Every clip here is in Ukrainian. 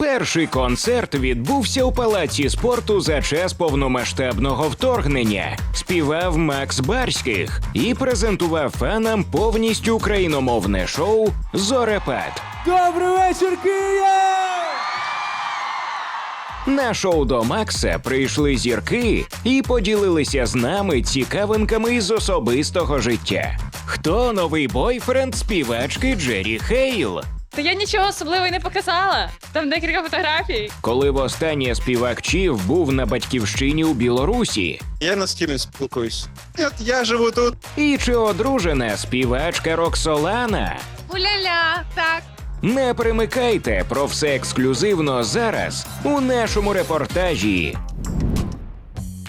Перший концерт відбувся у палаці спорту за час повномасштабного вторгнення. Співав Макс Барських і презентував фанам повністю україномовне шоу Зорепад. Добрий вечір, Київ! На шоу до Макса прийшли зірки і поділилися з нами цікавинками із особистого життя. Хто новий бойфренд співачки Джері Хейл? Та я нічого особливого й не показала. Там декілька фотографій. Коли востаннє співак Чів був на батьківщині у Білорусі, Я на настільки спілкуюсь. От я живу тут. і чи одружена співачка Роксолана? Уля-ля, так. Не примикайте про все ексклюзивно зараз у нашому репортажі.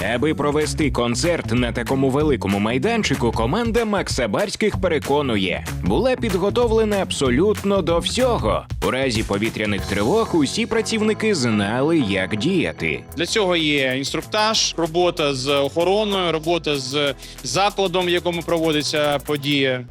Аби провести концерт на такому великому майданчику, команда Макса Барських переконує, була підготовлена абсолютно до всього. У разі повітряних тривог усі працівники знали, як діяти. Для цього є інструктаж, робота з охороною, робота з закладом, в якому проводиться подія.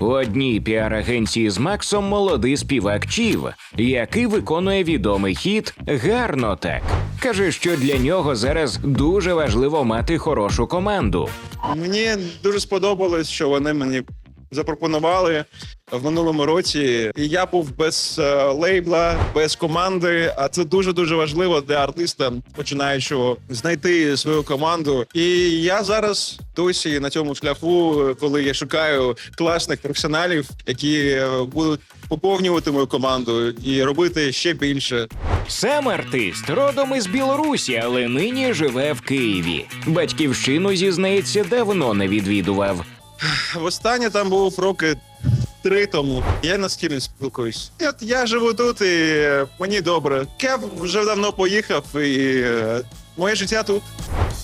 У одній піар-агенції з Максом молодий співак Чів, який виконує відомий хіт гарно так. Каже, що для нього зараз дуже важливо мати хорошу команду. Мені дуже сподобалось, що вони мені запропонували в минулому році. І я був без е, лейбла, без команди. А це дуже дуже важливо для артиста, починаючого знайти свою команду. І я зараз досі на цьому шляху, коли я шукаю класних професіоналів, які е, будуть поповнювати мою команду і робити ще більше. Сам артист родом із Білорусі, але нині живе в Києві. Батьківщину зізнається, давно не відвідував. Востаннє там був роки три тому. Я настільки спілкуюсь. От я живу тут і е, мені добре. Я вже давно поїхав і е, моє життя тут.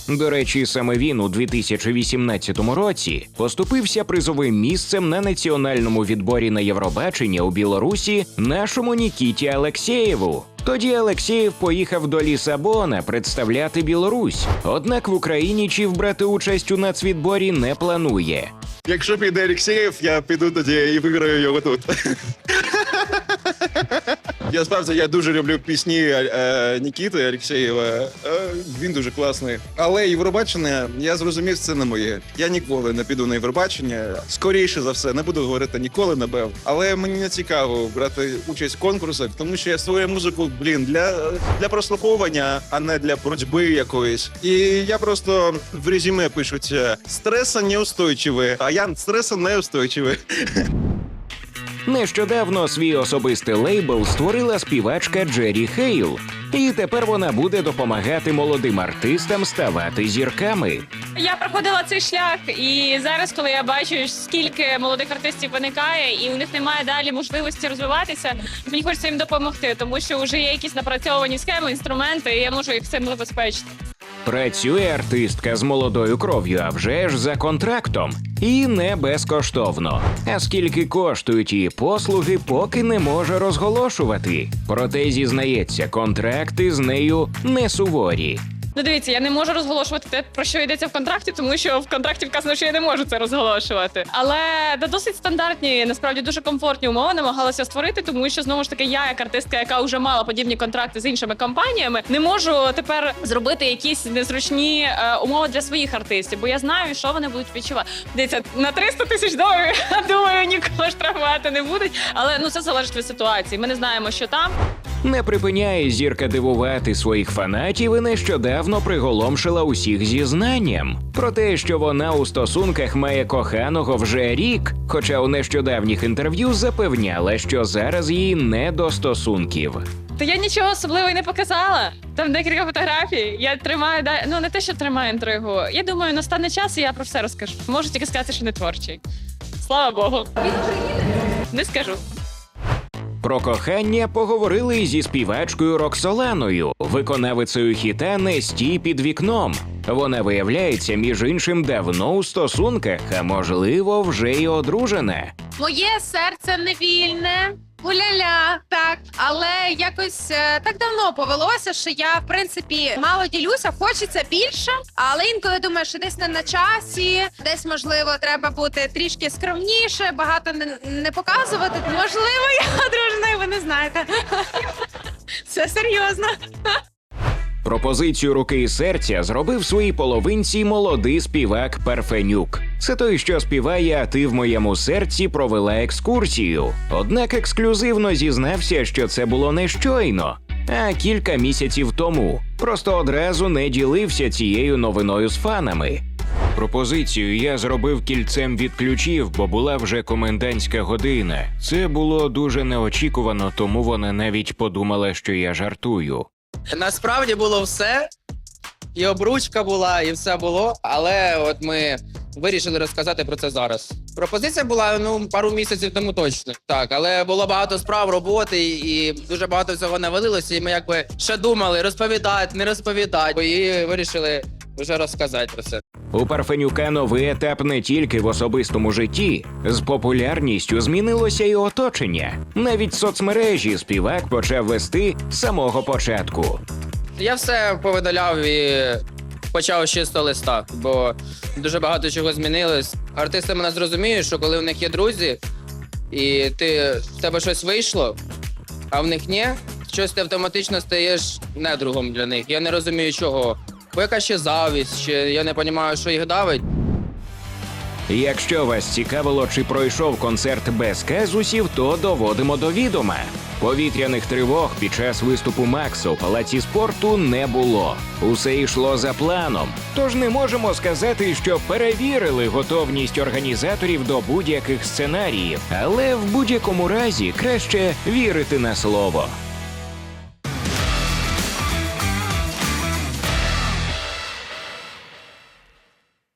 До речі, саме він у 2018 році поступився призовим місцем на національному відборі на Євробачення у Білорусі нашому Нікіті Алексєєву. Тоді Алексєєв поїхав до Лісабона представляти Білорусь. Однак в Україні чи брати участь у нацвідборі не планує. Якщо піде Олексєєв, я піду тоді і виграю його тут. Я справді я дуже люблю пісні е, Нікіти Алексєєва. Е, він дуже класний. Але Євробачення, я зрозумів, це не моє. Я ніколи не піду на Євробачення. Скоріше за все, не буду говорити ніколи, напев. Але мені не цікаво брати участь в конкурсах, тому що я свою музику, блін, для, для прослуховування, а не для боротьби якоїсь. І я просто в резюме пишуть е, стреса неустойчивий, а я стреса неустойчивий. Нещодавно свій особистий лейбл створила співачка Джері Хейл, і тепер вона буде допомагати молодим артистам ставати зірками. Я проходила цей шлях, і зараз, коли я бачу, скільки молодих артистів виникає, і у них немає далі можливості розвиватися, мені хочеться їм допомогти, тому що вже є якісь напрацьовані схеми, інструменти, і я можу їх цим забезпечити. Працює артистка з молодою кров'ю, а вже ж за контрактом, і не безкоштовно. А скільки коштують її послуги, поки не може розголошувати. Проте зізнається, контракти з нею не суворі. Ну, дивіться, я не можу розголошувати те, про що йдеться в контракті, тому що в контракті вказано, що я не можу це розголошувати. Але да, досить стандартні, насправді дуже комфортні умови намагалася створити, тому що знову ж таки я, як артистка, яка вже мала подібні контракти з іншими компаніями, не можу тепер зробити якісь незручні е, умови для своїх артистів, бо я знаю, що вони будуть відчувати. Дивіться, на 300 тисяч доларів, думаю, нікого штрафувати не будуть. Але ну це залежить від ситуації. Ми не знаємо, що там. Не припиняє зірка дивувати своїх фанатів і нещодавно приголомшила усіх зізнанням про те, що вона у стосунках має коханого вже рік, хоча у нещодавніх інтерв'ю запевняла, що зараз їй не до стосунків. Та я нічого особливого не показала. Там декілька фотографій. Я тримаю ну не те, що тримаю інтригу. Я думаю, настане час, і я про все розкажу. Можу тільки сказати, що не творчий. Слава Богу. Не скажу. Про кохання поговорили зі співачкою Роксоланою, виконавицею хіта «Не стій під вікном. Вона виявляється, між іншим, давно у стосунках, а можливо, вже й одружена. Моє серце не Гуляля, так, але якось е, так давно повелося, що я в принципі мало ділюся, хочеться більше, але інколи думаю, що десь не на часі, десь можливо треба бути трішки скромніше, багато не, не показувати. Можливо, я дружина, ви не знаєте. Це серйозно. Пропозицію руки і серця зробив своїй половинці молодий співак Парфенюк. Це той, що співає, а ти в моєму серці провела екскурсію. Однак ексклюзивно зізнався, що це було не щойно, а кілька місяців тому. Просто одразу не ділився цією новиною з фанами. Пропозицію я зробив кільцем від ключів, бо була вже комендантська година. Це було дуже неочікувано, тому вона навіть подумала, що я жартую. Насправді було все. І обручка була, і все було. Але от ми вирішили розказати про це зараз. Пропозиція була ну пару місяців тому точно. Так, але було багато справ, роботи, і дуже багато всього навалилося. І ми якби ще думали, розповідати, не розповідати. І вирішили вже розказати про це. У Парфенюка новий етап не тільки в особистому житті. З популярністю змінилося і оточення. Навіть соцмережі співак почав вести з самого початку. Я все повидаляв і почав з чистого листа, бо дуже багато чого змінилось. Артисти мене зрозуміють, що коли в них є друзі, і ти в тебе щось вийшло, а в них ні, щось ти автоматично стаєш недругом для них. Я не розумію, чого. Бо яка ще завість, чи я не розумію, що їх давить. Якщо вас цікавило, чи пройшов концерт без казусів, то доводимо до відома. Повітряних тривог під час виступу Макса у палаці спорту не було. Усе йшло за планом. Тож не можемо сказати, що перевірили готовність організаторів до будь-яких сценаріїв, але в будь-якому разі краще вірити на слово.